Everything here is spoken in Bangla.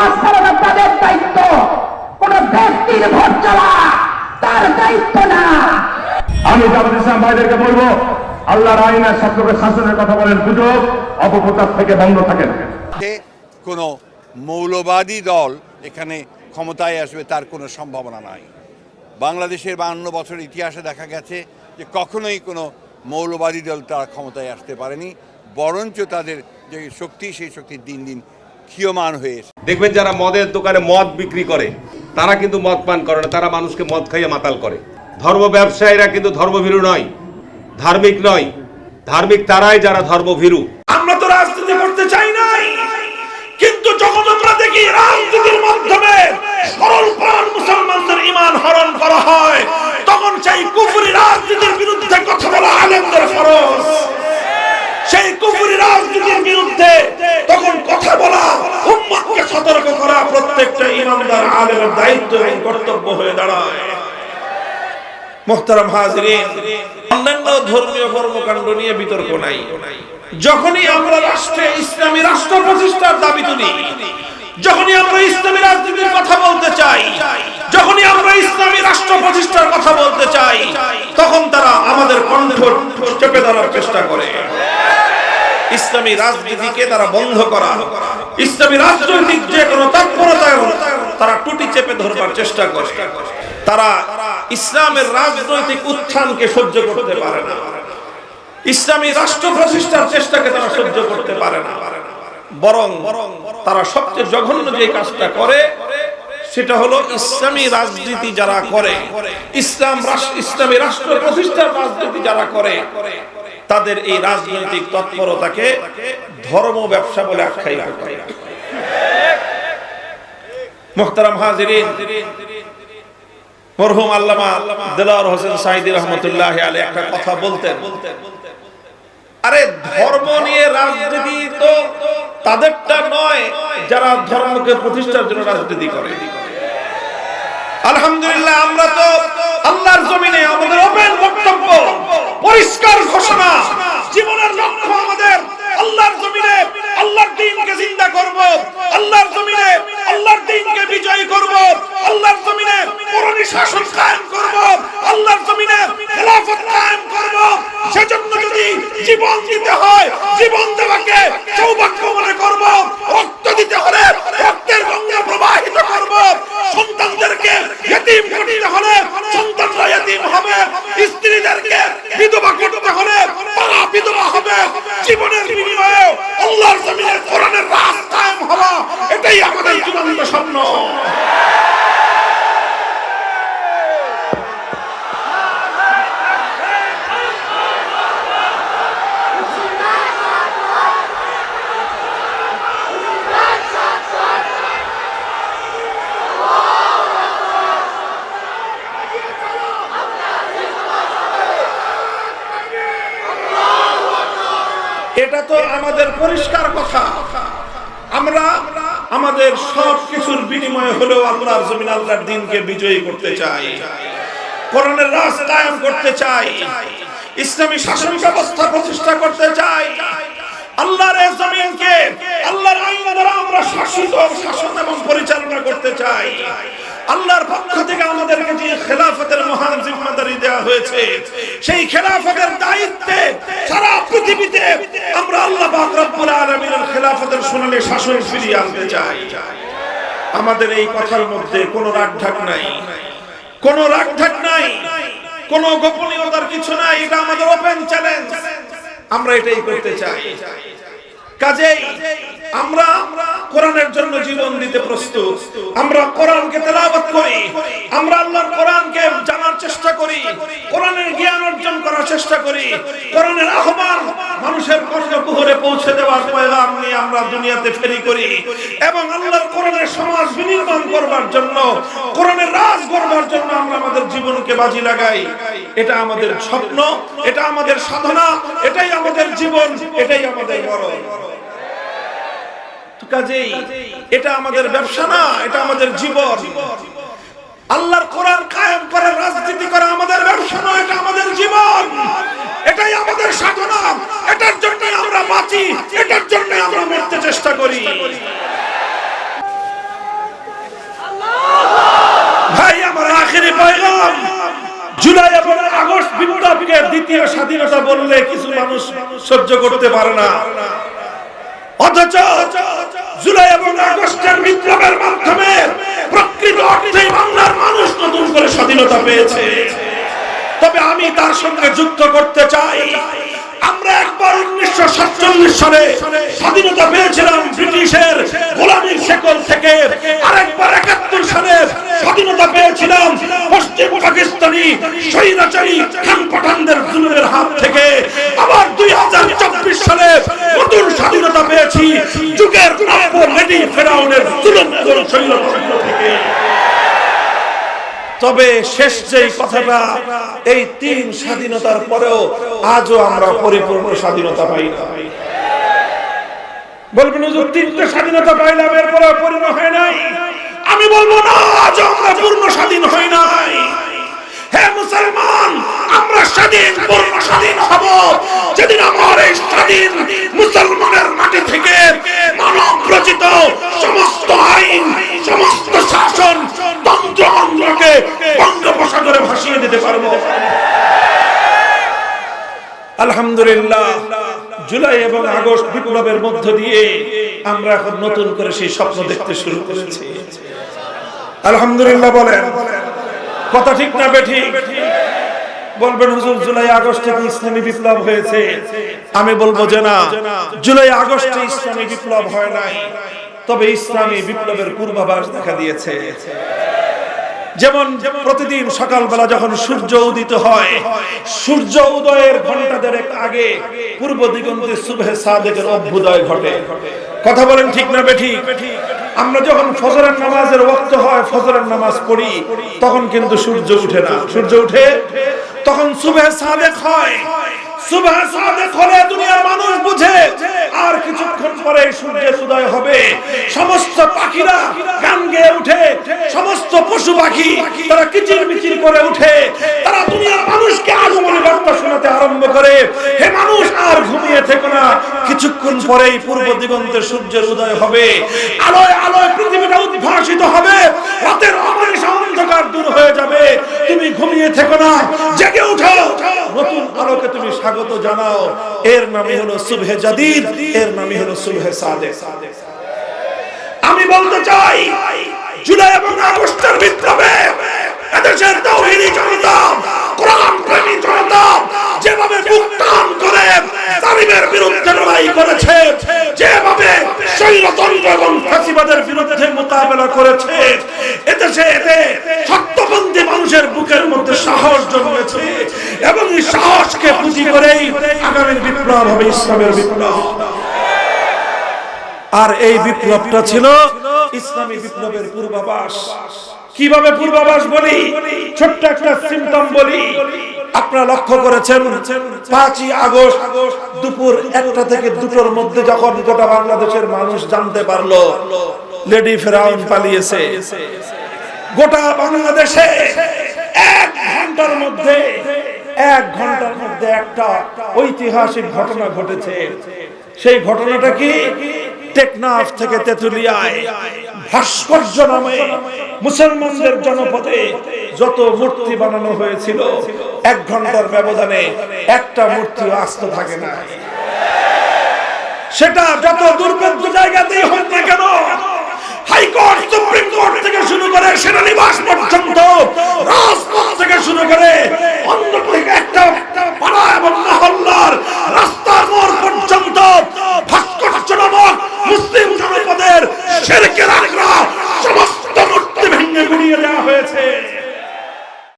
সমাজ চালানো তাদের দায়িত্ব। কোন ব্যক্তির ভোট চালা তার দায়িত্ব না। আমি জামাত ইসলাম ভাইদেরকে বলব আল্লাহর আইন আর সত্যকে শাসনের কথা বলেন অপপ্রচার থেকে বন্ধ থাকেন যে কোনো মৌলবাদী দল এখানে ক্ষমতায় আসবে তার কোনো সম্ভাবনা নাই। বাংলাদেশের বাহান্ন বছর ইতিহাসে দেখা গেছে যে কখনোই কোনো মৌলবাদী দল তারা ক্ষমতায় আসতে পারেনি বরঞ্চ তাদের যে শক্তি সেই শক্তি দিন দিন ক্ষীয়মান হয়ে দেখবেন যারা মদের দোকানে মদ বিক্রি করে তারা কিন্তু মদ পান করে না তারা মানুষকে মদ খাইয়ে মাতাল করে। ধর্ম ব্যবসায়ীরা কিন্তু ধর্মভীরু নয় ধার্মিক নয়। ধার্মিক তারাই যারা ধর্মভীরু। আমরা তো রাজনীতি করতে চাই নাই কিন্তু যখন আমরা দেখি রাজনীতির মাধ্যমে সরল প্রাণ মুসলমানদের ইমান হরণ করা হয় তখন সেই কুফরি রাজনীতির বিরুদ্ধে কথা বলা আলেমদের ফরজ সেই কুফরি রাজনীতির বিরুদ্ধে তখন কথা বলা উম্মাহকে সতর্ক করা ইমানদার আলেমের দায়িত্ব এবং কর্তব্য হয়ে দাঁড়ায়। মোহতারাম হাজরিন, অন্যান্য ধর্মীয় কর্মকাণ্ড নিয়ে বিতর্ক নাই। যখনই আমরা রাষ্ট্রে, ইসলামী রাষ্ট্র প্রতিষ্ঠার দাবি তুলি, যখনই আমরা ইসলামী রাজনীতির কথা বলতে চাই, যখনই আমরা ইসলামী রাষ্ট্র প্রতিষ্ঠার কথা বলতে চাই, তখন তারা আমাদের কণ্ঠ চেপে ধরার চেষ্টা করে। ইসলামী রাজনীতিকে তারা বন্ধ করা। ইসলামী রাজনৈতিক যে কোনো তৎপরতা তারা টুটি চেপে ধরবার চেষ্টা করে। তারা ইসলামের রাজনৈতিক উত্থানকে সহ্য করতে পারে না। ইসলামী রাষ্ট্র প্রতিষ্ঠার চেষ্টাকে তারা সহ্য করতে পারে না। বরং তারা সবচেয়ে জঘন্য যে কাজটা করে, সেটা হলো ইসলামী রাজনীতি যারা করে, ইসলাম ইসলামী রাষ্ট্র প্রতিষ্ঠার রাজনীতি যারা করে তাদের এই রাজনৈতিক তৎপরতাকে ধর্ম ব্যবসা বলে আখ্যায়িত করে। হাজিরিন, মরহুম আল্লামা হোসেন সাইদি রহমতুল্লাহ আলী একটা কথা বলতেন। আরে, ধর্ম নিয়ে রাজনীতি তো তাদেরটা নয়, যারা ধর্মকে প্রতিষ্ঠার জন্য রাজনীতি করে। আলহামদুলিল্লাহ, আমরা তো আল্লাহর জমিনে আমাদের ওপেন বক্তব্য। পরিষ্কার ঘোষণা। জীবনের লক্ষ্য আমাদের। আল্লাহর জমিনে আল্লাহর দ্বীনকে জিন্দা করব। আল্লাহর জমিনে আল্লাহর দ্বীনকে বিজয়ী করব। আল্লাহর জমিনে পুরনি শাসন কায়েম করব। আল্লাহর জমিনে খেলাফত কায়েম করব। সেজন্য যদি জীবন দিতে হয়, জীবন দেওয়াকে সৌভাগ্য মনে করব রক্ত দিতে হলে রক্তের গঙ্গা প্রবাহিত করব সন্তানদেরকে ইতিম করতে হলে সন্তানরা ইতিম হবে স্ত্রীদেরকে বিধবা করতে হলে তারা বিধবা হবে জীবনের বিনিময়ে আল্লাহর জমিনে কোরআনের রাজ কায়েম হওয়া এটাই আমাদের চূড়ান্ত স্বপ্ন এটা তো আমাদের পরিষ্কার কথা। আমরা আমাদের সব কিছুর বিনিময়ে হলেও আল্লাহর জমিন আল্লাহর দিনকে বিজয়ী করতে চাই। কোরআনের রাজ কায়েম করতে চাই। ইসলামী শাসন ব্যবস্থা প্রতিষ্ঠা করতে চাই। আল্লাহর জমিনকে আল্লাহর আইন দ্বারা আমরা শাসিত, শাসন এবং পরিচালনা করতে চাই। আল্লাহর পক্ষ থেকে আমাদেরকে যে খেলাফতের মহান জিম্মাদারি দেওয়া হয়েছে, সেই খেলাফতের দায়িত্বে সারা পৃথিবীতে আমরা আল্লাহ রব্বুল আলামিনের খেলাফতের সোনালী শাসন ফিরিয়ে আনতে চাই। আমাদের এই কথার মধ্যে কোনো রাগঢাক নাই। কোনো রাগঢাক নাই। কোনো গোপনীয়তার কিছু নাই। এটা আমাদের ওপেন চ্যালেঞ্জ আমরা এটাই করতে চাই। কাজেই আমরা কোরআনের জন্য জীবন দিতে প্রস্তুত। আমরা কোরআনকে তেলাওয়াত করি। আমরা আল্লাহর কোরআনকে জানার চেষ্টা করি। কোরআনের জ্ঞান অর্জন করার চেষ্টা করি। কোরআনের আহ্বান মানুষের কষ্ট কুহরে পৌঁছে দেওয়ার পয়গাম নিয়ে আমরা দুনিয়াতে ফেরি করি। এবং আল্লাহর কোরআনের সমাজ বিনির্মাণ করবার জন্য, কোরআনের রাজ করবার জন্য আমরা আমাদের জীবনকে বাজি লাগাই। এটা আমাদের স্বপ্ন, এটা আমাদের সাধনা, এটাই আমাদের জীবন, এটাই আমাদের বড় কাজেই, এটা আমাদের ব্যবসা না, এটা আমাদের জীবন। আল্লাহর কোরআন কায়েম করার রাজনীতি করা আমাদের ব্যবসা নয়, এটা আমাদের জীবন। এটাই আমাদের সাধনা। এটার জন্য আমরা বাঁচি, এটার জন্য আমরা মরতে চেষ্টা করি। ভাই, আমার আখেরি জুলাই এবং আগস্ট বিপ্লবকে দ্বিতীয় স্বাধীনতা বললে কিছু মানুষ সহ্য করতে পারে না। অথচ জুলাই এবং আগস্টের বিপ্লবের মাধ্যমে প্রকৃত অর্থে স্বাধীনতা পেয়েছে। তবে আমি তার সঙ্গে যুক্ত করতে চাই। আমরা একবার উনিশশো সাতচল্লিশ সালে স্বাধীনতা পেয়েছিলাম ব্রিটিশের গোলামীর শেকল থেকে। আরেকবার একাত্তর সালে স্বাধীনতা পেয়েছিলাম পশ্চিম পাকিস্তানি স্বৈরাচারী খান পাঠানদের জুলুমের হাত থেকে। আবার দুই হাজার চব্বিশ সালে নতুন স্বাধীনতা পেয়েছি। যুগের নব্য লেডি ফেরাউনের জুলুম এবং স্বৈরাচার্য থেকে তবে শেষ যেই কথাটা, এই তিন স্বাধীনতার পরেও আজও আমরা পরিপূর্ণ স্বাধীনতা পাই না। বলবেন, হুজুর, তিনটে স্বাধীনতা পাইলাম এরপরে পূর্ণ হয় নাই। আমি বলব না, আজও আমরা পূর্ণ স্বাধীন হয় নাই। হে মুসলমান আলহামদুলিল্লাহ, জুলাই এবং আগস্ট বিপ্লবের মধ্য দিয়ে আমরা এখন নতুন করে সেই স্বপ্ন দেখতে শুরু করেছি। আলহামদুলিল্লাহ বলেন, কথা ঠিক না বেঠিক? বলবেন, হুজুর, জুলাই আগস্টে কি ইসলামী বিপ্লব হয়েছে? আমি বলব যে না, জুলাই আগস্টে ইসলামী বিপ্লব হয় নাই, তবে ইসলামী বিপ্লবের পূর্বাভাস দেখা দিয়েছে। যেমন প্রতিদিন সকালবেলা যখন সূর্য উদিত হয়, সূর্য উদয়ের ঘণ্টা দেড়েক আগে পূর্ব দিগন্তে সুবহে সাদেকের অভ্যুদয় ঘটে। কথা বলেন ঠিক না বেঠি আমরা যখন ফজরের নামাজের ওয়াক্ত হয়, ফজরের নামাজ পড়ি, তখন কিন্তু সূর্য উঠে না। সূর্য উঠে, তখন সুবহে সাদেক হয়। সুবহে সাদেক হলে দুনিয়ার মানুষ বুঝে, আর কিছুক্ষণ পরে সূর্যের উদয় হবে। সমস্ত পাখিরা গান গেয়ে উঠে পাখি, তারা কিচির মিচির করে উঠে, তারা দুনিয়ার মানুষকে আগমনী বার্তা শোনাতে আরম্ভ করে। হে মানুষ, আর ঘুমিয়ে থেকো না। কিছুক্ষণ পরেই পূর্ব দিগন্তে সূর্যের উদয় হবে। আলোয় আলোয় পৃথিবীটা উদ্ভাসিত হবে। রাতের অমানিস অন্ধকার দূর হয়ে যাবে। তুমি ঘুমিয়ে থেকো না। জেগে উঠো। নতুন আলোকে তুমি স্বাগত জানাও। এর নামই হলো সুবহে জাদিদ। এর নামই হলো সুবহে সাদেক। আমি বলতে চাই জুলাই এবং আগস্টের বিপ্লবে এদেশের তৌহিদি জনতা, কোরআন প্রেমী জনতা যেভাবে মুক্তান করে জালিমের বিরুদ্ধে লড়াই করেছে, যেভাবে স্বৈরতন্ত্র এবং ফাঁসিবাদের বিরুদ্ধে মোকাবেলা করেছে, এদেশে এতে সত্যপন্থী মানুষের বুকের মধ্যে সাহস জন্মেছে এবং এই সাহসকে পুঁজি করেই আগামীর বিপ্লব হবে, ইসলামের বিপ্লব। আর এই বিপ্লবটা ছিল ইসলামী বিপ্লবের পূর্বাভাস। কীভাবে পূর্বাভাস বলি? ছোট্ট একটা সিমটম বলি। আপনারা লক্ষ্য করেছেন পাঁচই আগস্ট দুপুর একটা থেকে দুটোর মধ্যে যখন গোটা বাংলাদেশের মানুষ জানতে পারল। লেডি ফেরাউন পালিয়েছে। গোটা বাংলাদেশে এক ঘণ্টার মধ্যে এক ঘণ্টার মধ্যে একটা ঐতিহাসিক ঘটনা ঘটেছে। সেই ঘটনাটা কি? টেকনাফ থেকে তেতুলিয়ায় ভাস্কর্য নামে মুসলমানদের জনপদে যত মূর্তি বানানো হয়েছিল এক ঘণ্টার ব্যবধানে একটা মূর্তি আস্ত থাকে না। সেটা যত দুর্ভেদ্য জায়গাতেই হোক না কেন হাইকোর্ট সুপ্রিম কোর্ট থেকে শুরু করে সেনানিবাস পর্যন্ত রাজপথ থেকে শুরু করে